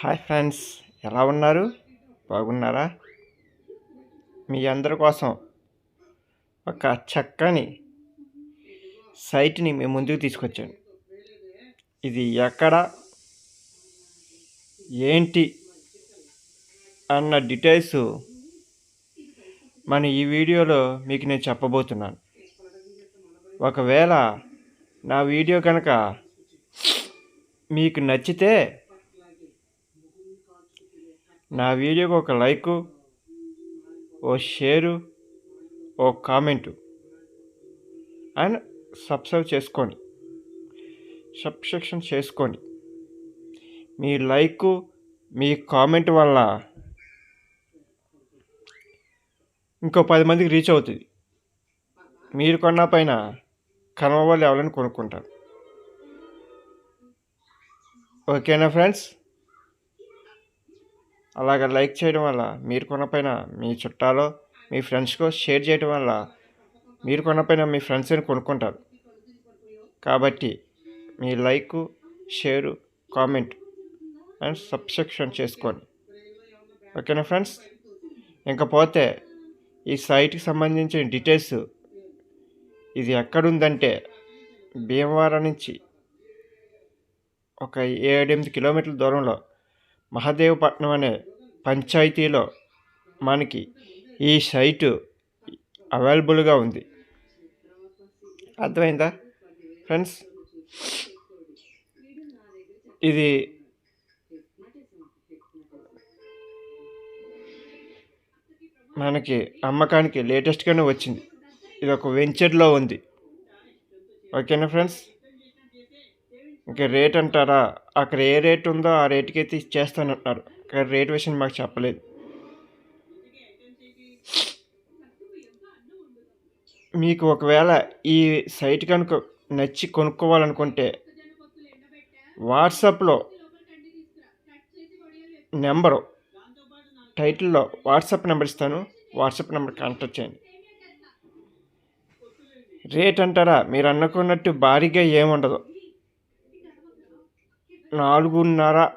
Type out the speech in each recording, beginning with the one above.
Hi friends ఎలా ఉన్నారు? బాగున్నారా? మీ అందరి కోసం ఒక చక్కని సైట్ని మేము ముందుకు తీసుకొచ్చాను ఇది ఎక్కడ? ఏంటి? అన్న డీటెయిల్స్ మన ఈ వీడియోలో మీకు నేను చెప్పబోతున్నాను. ఒకవేళ నా వీడియో కనుక మీకు నచ్చితే నా వీడియోకి ఒక లైకు ఓ షేరు ఓ కామెంటు. అండ్ సబ్స్క్రైబ్ చేసుకోండి. సబ్స్క్రిప్షన్ చేసుకోండి. మీ లైకు మీ కామెంట్ వల్ల ఇంకో పది మందికి రీచ్ అవుతుంది. మీరు కొన్న పైన కనవ వాళ్ళు ఎవరైనా కొనుక్కుంటారు. ఓకేనా ఫ్రెండ్స్? అలాగ లైక్ చేయడం వల్ల మీరు కొనపైన మీ చుట్టాలో మీ ఫ్రెండ్స్కో షేర్ చేయడం వల్ల మీరు కొనపైన మీ ఫ్రెండ్స్ని కొనుక్కుంటారు. కాబట్టి మీ like share comment and subscription చేసుకోండి. ఓకేనా ఫ్రెండ్స్? ఇంకపోతే ఈ సైట్కి సంబంధించిన డీటెయిల్స్ ఇది ఎక్కడుందంటే భీమవరం నుంచి ఒక ఏడెనిమిది కిలోమీటర్ల దూరంలో మహదేవపట్నం అనే పంచాయతీలో మనకి ఈ సైటు అవైలబుల్గా ఉంది. అర్థమైందా? ఫ్రెండ్స్ ఇది మనకి అమ్మకానికి లేటెస్ట్గానే వచ్చింది. ఇది ఒక వెంచర్లో ఉంది. ఓకేనా ఫ్రెండ్స్? ఇంకా రేట్ అంటారా? అక్కడ ఏ రేట్ ఉందో ఆ రేటుకి అయితే ఇచ్చేస్తానంటున్నారు రేట్ విషయం మాకు చెప్పలేదు. మీకు ఒకవేళ ఈ సైట్ కనుక నచ్చి కొనుక్కోవాలనుకుంటే వాట్సాప్లో నెంబరు టైటిల్లో వాట్సాప్ నెంబర్ ఇస్తాను వాట్సాప్ నెంబర్ కాంటాక్ట్ చేయండి. రేట్ అంటారా? మీరు అనుకున్నట్టు భారీగా ఏముండదు. నాలుగున్నర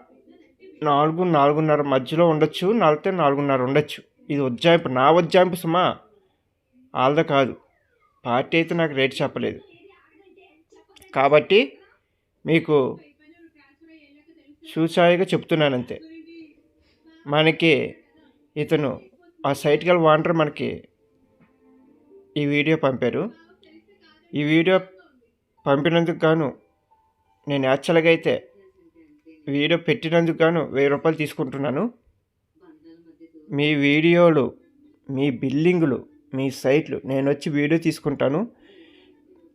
నాలుగు నాలుగున్నర మధ్యలో ఉండొచ్చు నాలుగుతే నాలుగున్నర ఉండొచ్చు. ఇది ఉజ్జాయింపు నా ఉజ్జాయింపు సుమా? ఆల్ద కాదు. పార్టీ అయితే నాకు రేట్ చెప్పలేదు. కాబట్టి మీకు సూచాయిగా చెప్తున్నాను అంతే మనకి ఇతను ఆ సైట్ గల వాంటర్ మనకి ఈ వీడియో పంపారు. ఈ వీడియో పంపినందుకు గాను నేను యాక్చువల్గా అయితే వీడియో పెట్టినందుకు గాను వెయ్యి రూపాయలు తీసుకుంటున్నాను. మీ వీడియోలు మీ బిల్లింగ్లు మీ సైట్లు నేను వచ్చి వీడియో తీసుకుంటాను.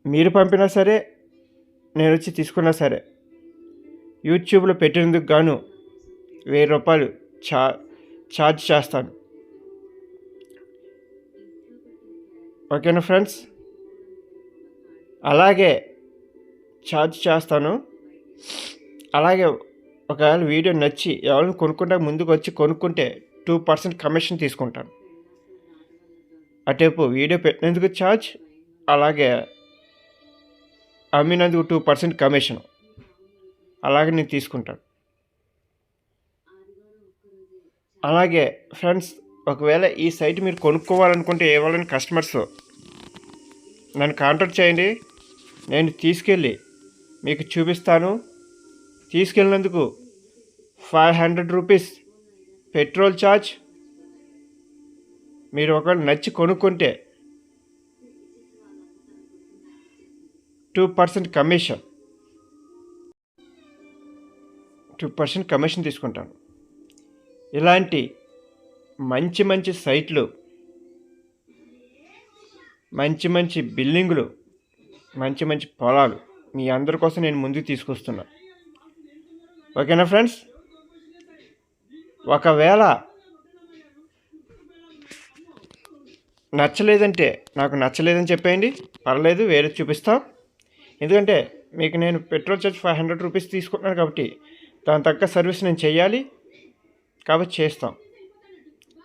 మీరు పంపినా సరే నేను వచ్చి తీసుకున్నా సరే. యూట్యూబ్లో పెట్టినందుకు గాను వెయ్యి రూపాయలు చా ఛార్జ్ చేస్తాను. ఓకేనా ఫ్రెండ్స్? అలాగే ఛార్జ్ చేస్తాను. అలాగే ఒకవేళ వీడియో నచ్చి ఎవరైనా కొనుక్కుంటే ముందుకు వచ్చి కొనుక్కుంటే టూ పర్సెంట్ కమిషన్ తీసుకుంటాను. అటేపు వీడియో పెట్టినందుకు ఛార్జ్ అలాగే అమ్మినందుకు టూ పర్సెంట్ కమిషన్. అలాగే నేను తీసుకుంటాను. అలాగే ఫ్రెండ్స్ ఒకవేళ ఈ సైట్ మీరు కొనుక్కోవాలనుకుంటే ఏవాలని కస్టమర్స్ నన్ను కాంటాక్ట్ చేయండి. నేను తీసుకెళ్ళి మీకు చూపిస్తాను. తీసుకెళ్ళినందుకు five hundred rupees petrol charge మీరు ఒకవేళ నచ్చి కొనుక్కుంటే two percent commission. Two percent commission తీసుకుంటాను. ఇలాంటి మంచి మంచి సైట్లు మంచి మంచి బిల్డింగులు మంచి మంచి పొలాలు మీ అందరి కోసం నేను ముందుకు తీసుకొస్తున్నాను ఓకేనా ఫ్రెండ్స్? ఒకవేళ నచ్చలేదంటే నాకు నచ్చలేదని చెప్పేయండి. పర్లేదు వేరే చూపిస్తాం. ఎందుకంటే మీకు నేను petrol charge five hundred rupees తీసుకుంటున్నాను కాబట్టి దాని తగ్గ సర్వీస్ నేను చేయాలి. కాబట్టి చేస్తాం.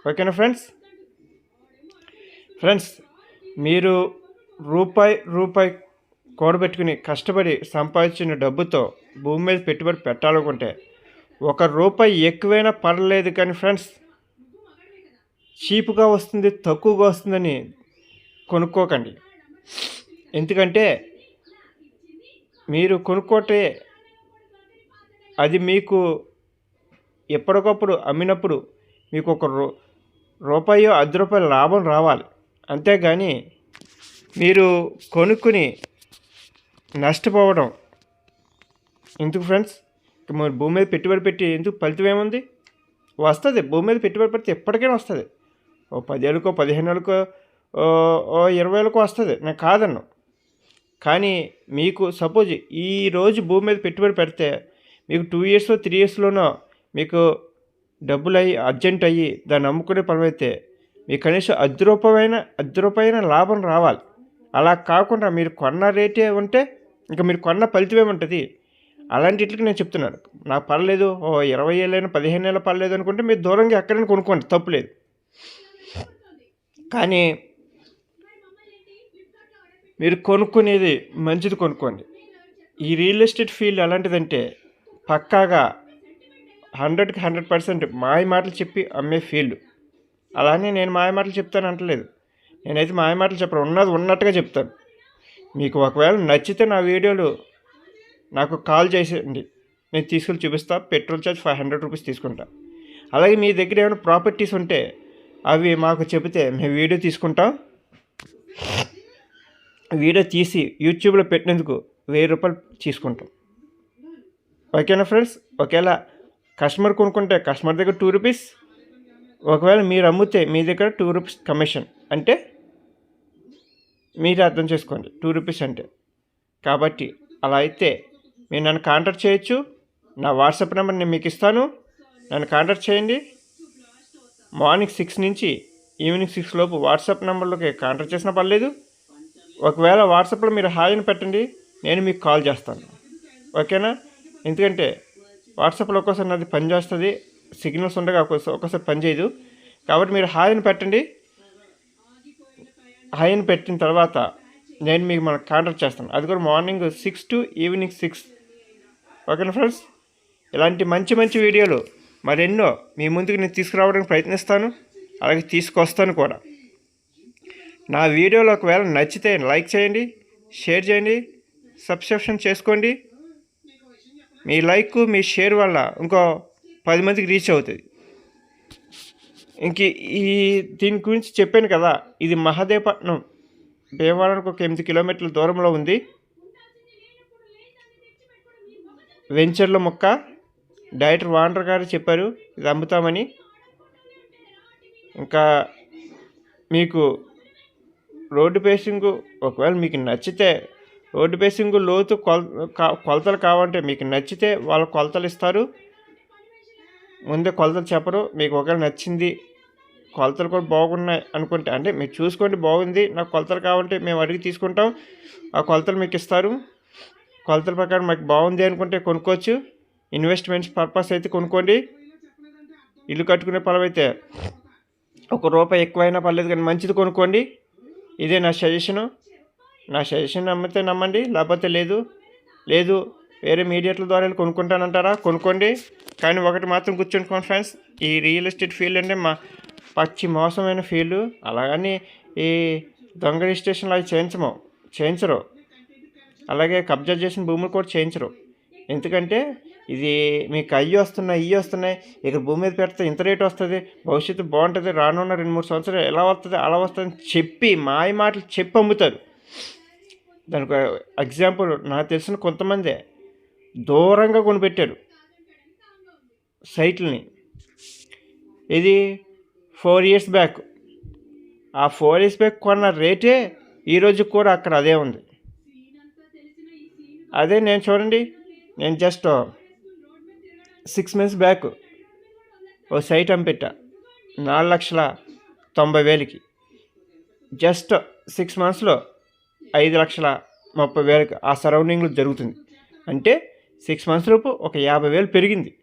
ఓకేనా ఫ్రెండ్స్? ఫ్రెండ్స్ మీరు రూపాయి రూపాయి కూడబెట్టుకుని కష్టపడి సంపాదించిన డబ్బుతో భూమి మీద పెట్టుబడి పెట్టాలనుకుంటే ఒక రూపాయి ఎక్కువైనా పర్లేదు కానీ ఫ్రెండ్స్ చీప్గా వస్తుంది తక్కువగా వస్తుందని కొనుక్కోకండి. ఎందుకంటే మీరు కొనుక్కోటే అది మీకు ఎప్పటికప్పుడు అమ్మినప్పుడు మీకు ఒక రూ రూపాయో అర్ధ రూపాయల లాభం రావాలి. అంతేగాని మీరు కొనుక్కుని నష్టపోవడం. ఎందుకు ఫ్రెండ్స్? మరి భూమి మీద పెట్టుబడి పెట్టి ఎందుకు ఫలితం ఏముంది? వస్తుంది. భూమి మీద పెట్టుబడి పెడితే ఎప్పటికైనా వస్తుంది. ఓ పదేళ్ళకో పదిహేనుకో ఓ ఇరవై వేలకో వస్తుంది. నేను కాదన్ను. కానీ మీకు సపోజ్ ఈ రోజు భూమి మీద పెట్టుబడి పెడితే మీకు టూ ఇయర్స్ త్రీ ఇయర్స్లోనో మీకు డబ్బులు అయ్యి అర్జెంట్ అయ్యి దాన్ని అమ్ముకునే పరమైతే మీకు కనీసం అర్ధ రూపాయన అర్ధ రూపాయన లాభం రావాలి. అలా కాకుండా మీరు కొన్న రేటే ఉంటే ఇంకా మీరు కొన్న ఫలితం ఏముంటుంది? అలాంటికి నేను చెప్తున్నాను. నాకు పర్లేదు ఓ ఇరవై ఏళ్ళైనా పదిహేను ఏళ్ళ పర్లేదు అనుకుంటే మీరు దూరంగా ఎక్కడైనా కొనుక్కోండి తప్పులేదు. కానీ మీరు కొనుక్కునేది మంచిది కొనుక్కోండి. ఈ రియల్ ఎస్టేట్ ఫీల్డ్ ఎలాంటిదంటే పక్కాగా హండ్రెడ్కి హండ్రెడ్ పర్సెంట్ మాయ మాటలు చెప్పి అమ్మే ఫీల్డ్. అలానే నేను మాయ మాటలు చెప్తాను అంటలేదు. నేనైతే మాయ మాటలు చెప్పను ఉన్నది ఉన్నట్టుగా చెప్తాను. మీకు ఒకవేళ నచ్చితే నా వీడియోలు నాకు కాల్ చేసేయండి. నేను తీసుకుని చూపిస్తా. Petrol charge five hundred rupees తీసుకుంటా. అలాగే మీ దగ్గర ఏమైనా ప్రాపర్టీస్ ఉంటే అవి మాకు చెబితే మేము వీడియో తీసుకుంటాం. వీడియో తీసి యూట్యూబ్లో పెట్టినందుకు వెయ్యి రూపాయలు తీసుకుంటాం. ఓకేనా ఫ్రెండ్స్? ఒకవేళ కస్టమర్ కొనుక్కుంటే కస్టమర్ దగ్గర టూ రూపీస్. ఒకవేళ మీరు అమ్మితే మీ దగ్గర టూ రూపీస్ కమిషన్. అంటే మీరు అర్థం చేసుకోండి. టూ రూపీస్ అంటే. కాబట్టి అలా అయితే మీరు నన్ను కాంటాక్ట్ చేయొచ్చు. నా వాట్సాప్ నెంబర్ నేను మీకు ఇస్తాను. నన్ను కాంటాక్ట్ చేయండి. మార్నింగ్ సిక్స్ నుంచి ఈవినింగ్ సిక్స్ లోపు వాట్సాప్ నెంబర్లోకి కాంటాక్ట్ చేసినా పర్లేదు. ఒకవేళ వాట్సాప్లో మీరు హాయిని పెట్టండి నేను మీకు కాల్ చేస్తాను. ఓకేనా? ఎందుకంటే వాట్సాప్లో ఒక్కోసారి నాది పని చేస్తుంది సిగ్నల్స్ ఉండగా ఒక్కోసారి ఒక్కోసారి పని చేయదు. కాబట్టి మీరు హాయిని పెట్టండి. హైన్ పెట్టిన తర్వాత నేను మీకు మనకు కాంటాక్ట్ చేస్తాను. అది కూడా morning six to evening six ఓకేనా ఫ్రెండ్స్ ఇలాంటి మంచి మంచి వీడియోలు మరెన్నో మీ ముందుకు నేను తీసుకురావడానికి ప్రయత్నిస్తాను. అలాగే తీసుకొస్తాను కూడా. నా వీడియోలు ఒకవేళ నచ్చితే లైక్ చేయండి షేర్ చేయండి సబ్స్క్రిప్షన్ చేసుకోండి. మీ లైక్ మీ షేర్ వల్ల ఇంకో పది మందికి రీచ్ అవుతుంది. ఇంక ఈ దీని గురించి చెప్పాను కదా ఇది మహదేవపట్నం భీమవరానికి ఒక ఎనిమిది కిలోమీటర్ల దూరంలో ఉంది. వెంచర్ల మొక్క డైరెక్టర్ వాండర్ గారు చెప్పారు ఇది అమ్ముతామని. ఇంకా మీకు రోడ్డు పేసింగ్ ఒకవేళ మీకు నచ్చితే రోడ్డు పేసింగ్ లోతు కొల కొలతలు కావాలంటే మీకు నచ్చితే వాళ్ళు కొలతలు ఇస్తారు. ముందే కొలతలు చెప్పరు మీకు ఒకవేళ నచ్చింది కొలతలు కూడా బాగున్నాయి అనుకుంటే అంటే మీరు చూసుకోండి బాగుంది నాకు కొలతలు కావాలంటే మేము అడిగి తీసుకుంటాం. ఆ కొలతలు మీకు ఇస్తారు. కొలతల ప్రకారం మాకు బాగుంది అనుకుంటే కొనుక్కోవచ్చు. ఇన్వెస్ట్మెంట్స్ పర్పస్ అయితే కొనుక్కోండి. ఇల్లు కట్టుకునే పొలం అయితే ఒక రూపాయి ఎక్కువైనా పర్లేదు కానీ మంచిది కొనుక్కోండి. ఇదే నా సజెషను నా సజెషన్ నమ్మితే నమ్మండి లేకపోతే లేదు. లేదు వేరే మీడియాల ద్వారా వెళ్ళి కొనుక్కుంటానంటారా? కొనుక్కోండి. కానీ ఒకటి మాత్రం గుర్తుంచుకోండి ఫ్రెండ్స్ ఈ రియల్ ఎస్టేట్ ఫీల్డ్ అంటే మా పచ్చి మోసమైన ఫీల్డ్. అలాగని ఈ దొంగ రిజిస్ట్రేషన్లు అవి చేయించము చేయించరు. అలాగే కబ్జా చేసిన భూములు కూడా చేయించరు. ఎందుకంటే ఇది మీకు అయ్యి వస్తున్నాయి ఇవి వస్తున్నాయి. ఇక్కడ భూమి మీద పెడితే ఇంత రేటు వస్తుంది భవిష్యత్తు బాగుంటుంది రానున్న రెండు మూడు సంవత్సరాలు ఎలా వస్తుంది అలా వస్తుంది చెప్పి మాయ మాటలు చెప్పి అమ్ముతారు. దానికి ఎగ్జాంపుల్ నాకు తెలిసిన కొంతమందే దూరంగా కొనిపెట్టారు సైట్లని. ఇది ఫోర్ ఇయర్స్ బ్యాక్. ఆ ఫోర్ ఇయర్స్ బ్యాక్ కొన్న రేటే ఈరోజు కూడా అక్కడ అదే ఉంది. అదే నేను చూడండి. నేను జస్ట్ సిక్స్ మంత్స్ బ్యాక్ ఓ సైట్ అంపెట్టా నాలుగు లక్షల తొంభై వేలకి. జస్ట్ సిక్స్ మంత్స్లో ఐదు లక్షల ముప్పై వేలకు ఆ సరౌండింగ్లో జరుగుతుంది. అంటే సిక్స్ మంత్స్ లోపు ఒక యాభై వేలు పెరిగింది.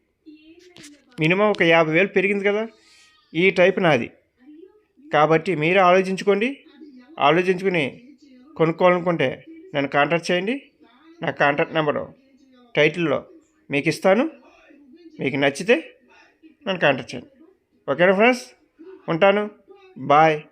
మినిమం ఒక యాభై వేలు పెరిగింది కదా. ఈ టైప్ నాది. కాబట్టి మీరే ఆలోచించుకోండి. ఆలోచించుకుని కొనుక్కోవాలనుకుంటే నన్ను కాంటాక్ట్ చేయండి. నా కాంటాక్ట్ నెంబరు టైటిల్లో మీకు ఇస్తాను. మీకు నచ్చితే నన్ను కాంటాక్ట్ చేయండి. ఓకేనా ఫ్రెండ్స్? ఉంటాను. బాయ్.